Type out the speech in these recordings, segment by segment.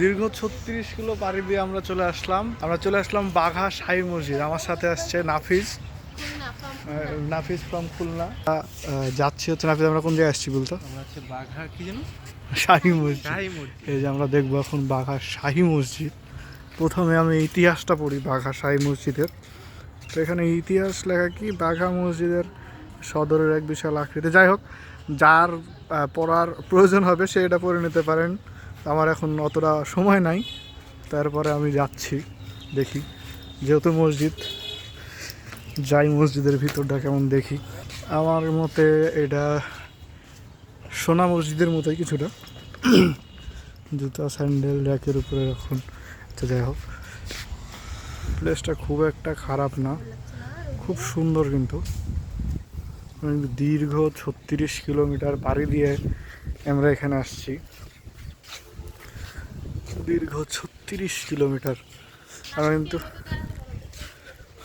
দীর্ঘ ছত্রিশ কিলো পাড়ি দিয়ে আমরা চলে আসলাম। আমরা চলে আসলাম বাঘা শাহী মসজিদ। আমার সাথে আসছে নাফিজ নাফিজ ফ্রম খুলনা। যাচ্ছি হচ্ছে নাফিজ আমরা কোন জায়গায় আসছি বলতো? বাঘা কি যেন? শাহী মসজিদ। এই যে আমরা দেখব এখন বাঘা শাহী মসজিদ। প্রথমে আমি ইতিহাসটা পড়ি বাঘা শাহী মসজিদের। তো এখানে ইতিহাস লেখা কি? বাঘা মসজিদের সদরের এক বিশাল আকৃতি। যাই হোক যার পড়ার প্রয়োজন হবে সে এটা পড়ে নিতে পারেন। আমার এখন অতটা সময় নাই। তারপরে আমি যাচ্ছি, দেখি। যেহেতু মসজিদ, যাই মসজিদের ভিতরটা কেমন দেখি। আমার মতে এটা সোনা মসজিদের মতোই কিছুটা। জুতা, স্যান্ডেল, র্যাকের উপরে রাখুন। তো যাই হোক। প্লেসটা খুব একটা খারাপ না। খুব সুন্দর কিন্তু। দীর্ঘ ছত্রিশ কিলোমিটার পাড়ি দিয়ে আমরা এখানে আসছি। দীর্ঘ ছত্রিশ কিলোমিটার। আমরা কিন্তু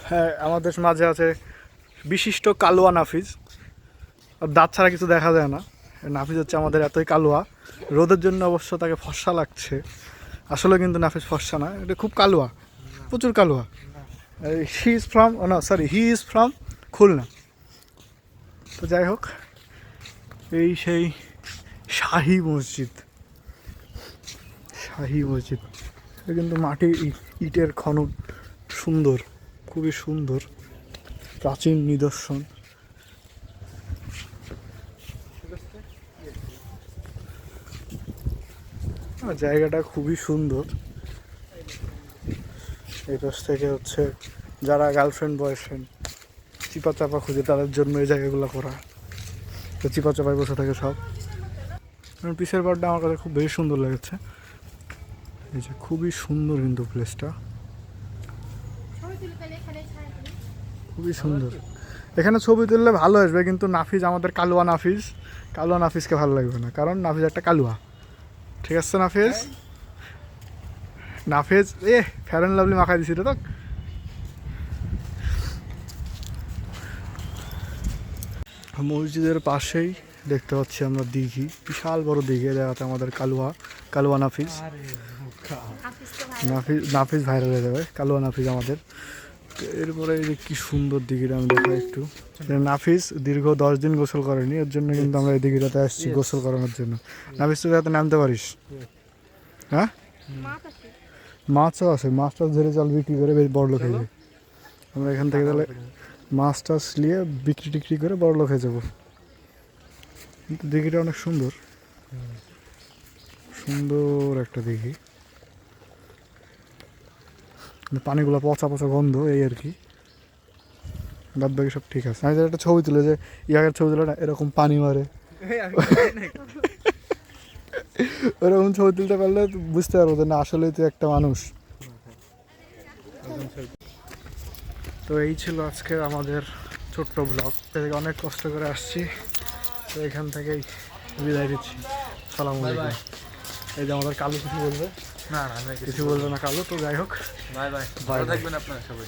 হ্যাঁ আমাদের মাঝে আছে বিশিষ্ট কালুয়া নাফিজ। আর দাঁত ছাড়া কিছু দেখা যায় না। নাফিজ হচ্ছে আমাদের এতই কালুয়া, রোদের জন্য অবশ্য তাকে ফর্সা লাগছে। আসলে কিন্তু নাফিজ ফর্সা না, এটা খুব কালুয়া, প্রচুর কালুয়া। হি ইজ ফ্রম না sorry he is from Khulna. তো যাই হোক, এই সেই শাহী মসজিদ। শাহী মসজিদ কিন্তু মাটির ইট- ইটের খনন সুন্দর, খুবই সুন্দর, প্রাচীন নিদর্শন। জায়গাটা খুবই সুন্দর। এই পাশ থেকে হচ্ছে যারা গার্লফ্রেন্ড বয়ফ্রেন্ড চিপা চাপা খুঁজে তাদের জন্য এই জায়গাগুলো করা। তো চিপা চাপায় বসে থাকে সব। পিসের পাড়টা আমার কাছে খুব বেশি সুন্দর লেগেছে। এই যে খুবই সুন্দর কিন্তু প্লেসটা খুবই সুন্দর। এখানে ছবি তুললে ভালো আসবে, কিন্তু নাফিজ আমাদের কালুয়া নাফিজ। কালুয়া নাফিজকে ভালো লাগবে না, কারণ নাফিজ একটা কালুয়া। ঠিক আছে নাফিজ? নাফিজ, এ ফ্যার অ্যান্ড লাভলি মাখাই দিছি তো মসজিদের পাশেই দেখতে পাচ্ছি আমরা দিঘি। বিশাল বড় দিঘি দেখাতে আমাদের কালুয়া কালুয়া নাফিস। নাফিজ নাফিজ ভাইরাল হয়ে যাবে কালুয়া নাফিজ আমাদের। এরপরে এই যে কি সুন্দর দিঘিটা আমি দেখাই একটু। নাফিজ দীর্ঘ দশ দিন গোসল করেনি এর জন্য কিন্তু আমরা এই দিঘিটাতে আসছি গোসল করানোর জন্য। নাফিজ তুই যাতে নামতে পারিস? হ্যাঁ? মাছও আছে মাছ টাছ ধরে চাল বিক্রি করে বেশ বড় লোক হয়ে আমরা এখান থেকে তাহলে মাছ টাছ নিয়ে বিক্রি টিক্রি করে বড় লোক হয়ে যাব। কিন্তু দিঘিটা অনেক সুন্দর। সুন্দর একটা দিঘি। পানিগুলো পচা পচা গন্ধ এই আর কি। বাদ বাকি সব ঠিক আছে। আমি যে একটা ছবি তুলে যে ইয়াগের ছবি তুলে না এরকম পানি মারে। ওরকম ছবি তুলতে পারলে বুঝতে পারব যে না আসলেই তুই একটা মানুষ। তো এই ছিল আজকে আমাদের ছোট্ট ব্লগ। থেকে অনেক কষ্ট করে আসছি। তো এখান থেকেই বিদায় দিচ্ছি সালাম আলাইকুম। এই যে আমাদের কালো কিছু বলবে? না না কিছু বলবে না কালো তো যাই হোক। Bye bye. ভালো থাকবেন আপনারা সবাই।